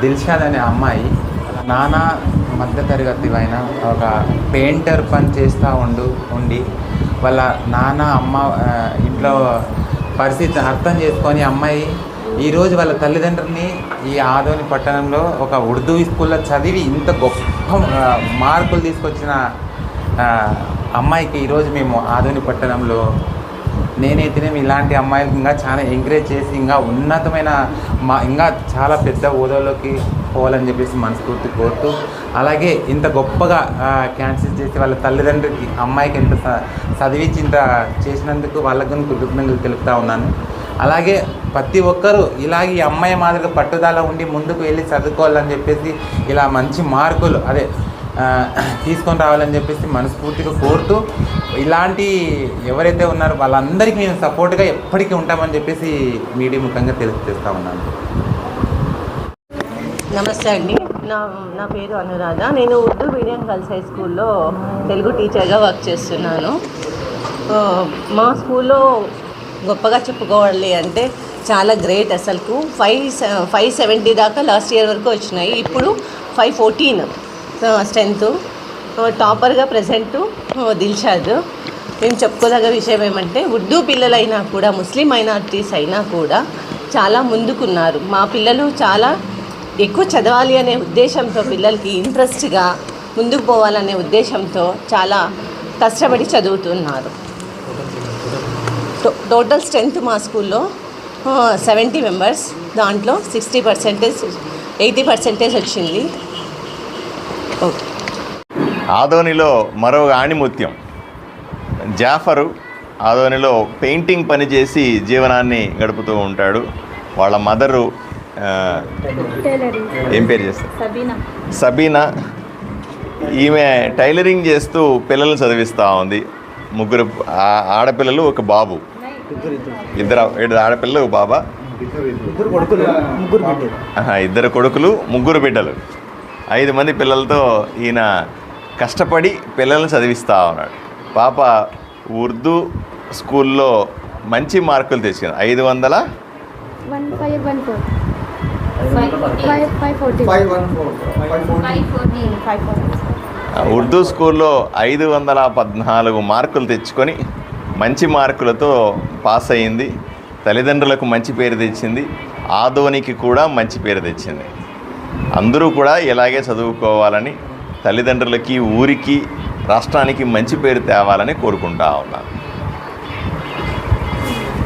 దిల్షాద్ అనే అమ్మాయి నానా మధ్యతరగతి పైన ఒక పెయింటర్ పని చేస్తూ ఉండు ఉండి వాళ్ళ నాన్న అమ్మ ఇంట్లో పరిస్థితి అర్థం చేసుకొని అమ్మాయి ఈరోజు వాళ్ళ తల్లిదండ్రుల్ని ఈ ఆదోని పట్టణంలో ఒక ఉర్దూ స్కూల్లో చదివి ఇంత గొప్ప మార్కులు తీసుకొచ్చిన అమ్మాయికి ఈరోజు మేము ఆదోని పట్టణంలో నేనైతేనే ఇలాంటి అమ్మాయిలకి ఇంకా చాలా ఎంకరేజ్ చేసి ఇంకా ఉన్నతమైన మా ఇంకా చాలా పెద్ద హోదాలోకి పోవాలని చెప్పేసి మనస్ఫూర్తి కోరుతూ అలాగే ఇంత గొప్పగా క్యాన్సిల్ చేసి వాళ్ళ తల్లిదండ్రులకి అమ్మాయికి ఎంత చదివించి ఇంత చేసినందుకు వాళ్ళకు కృతజ్ఞతలు తెలుపుతా ఉన్నాను. అలాగే ప్రతి ఒక్కరూ ఇలాగే ఈ అమ్మాయి మాదిరిగా పట్టుదల ఉండి ముందుకు వెళ్ళి చదువుకోవాలని చెప్పేసి ఇలా మంచి మార్కులు అదే తీసుకొని రావాలని చెప్పేసి మనస్ఫూర్తిగా కోరుతూ ఇలాంటి ఎవరైతే ఉన్నారో వాళ్ళందరికీ మేము సపోర్ట్గా ఎప్పటికీ ఉంటామని చెప్పేసి మీడియా ముఖంగా తెలియజేస్తా ఉన్నాను. నమస్తే అండి. నా నా పేరు అనురాధ. నేను ఉర్దూ మీడియం గర్ల్స్ హై స్కూల్లో తెలుగు టీచర్గా వర్క్ చేస్తున్నాను. మా స్కూల్లో గొప్పగా చెప్పుకోవాలి అంటే చాలా గ్రేట్ అసలుకు. ఫైవ్ ఫైవ్ సెవెంటీ దాకా లాస్ట్ ఇయర్ వరకు వచ్చినాయి. ఇప్పుడు ఫైవ్ ఫోర్టీన్. స్ట్రెంత్. టాపర్గా ప్రజెంట్ దిల్షాద్. మేము చెప్పుకోదగ్గ విషయం ఏమంటే ఉర్దూ పిల్లలైనా కూడా ముస్లిం మైనారిటీస్ అయినా కూడా చాలా ముందుకున్నారు. మా పిల్లలు చాలా ఎక్కువ చదవాలి అనే ఉద్దేశంతో పిల్లలకి ఇంట్రెస్ట్గా ముందుకు పోవాలనే ఉద్దేశంతో చాలా కష్టపడి చదువుతున్నారు. టోటల్ స్ట్రెంత్ మా స్కూల్లో సెవెంటీ మెంబర్స్. దాంట్లో సిక్స్టీ పర్సెంటేజ్ ఎయిటీ పర్సెంటేజ్ వచ్చింది. ఆదోనిలో మరో ఆణిముత్యం. జాఫరు ఆదోనిలో పెయింటింగ్ పని చేసి జీవనాన్ని గడుపుతూ ఉంటాడు. వాళ్ళ మదరు ఏం పేరు చేస్తారు? సబీనా. సబీనా. ఈమె టైలరింగ్ చేస్తూ పిల్లల్ని చదివిస్తూ ఉంది. ముగ్గురు ఆ- ఆడపిల్లలు ఒక బాబు. ఇద్దరు ఇద్దరు ఆడపిల్లలు ఒక బాబా. ఇద్దరు కొడుకులు ముగ్గురు బిడ్డలు. ఐదు మంది పిల్లలతో ఈయన కష్టపడి పిల్లల్ని చదివిస్తూ ఉన్నాడు. పాప ఉర్దూ స్కూల్లో మంచి మార్కులు తెచ్చింది. ఐదు వందల? ఉర్దూ స్కూల్లో ఐదు వందల పద్నాలుగు మార్కులు తెచ్చుకొని మంచి మార్కులతో పాస్ అయ్యింది. తల్లిదండ్రులకు మంచి పేరు తెచ్చింది. ఆదోనికి కూడా మంచి పేరు తెచ్చింది. అందరూ కూడా ఇలాగే చదువుకోవాలని తల్లిదండ్రులకి ఊరికి రాష్ట్రానికి మంచి పేరు తేవాలని కోరుకుంటా ఉన్నాను.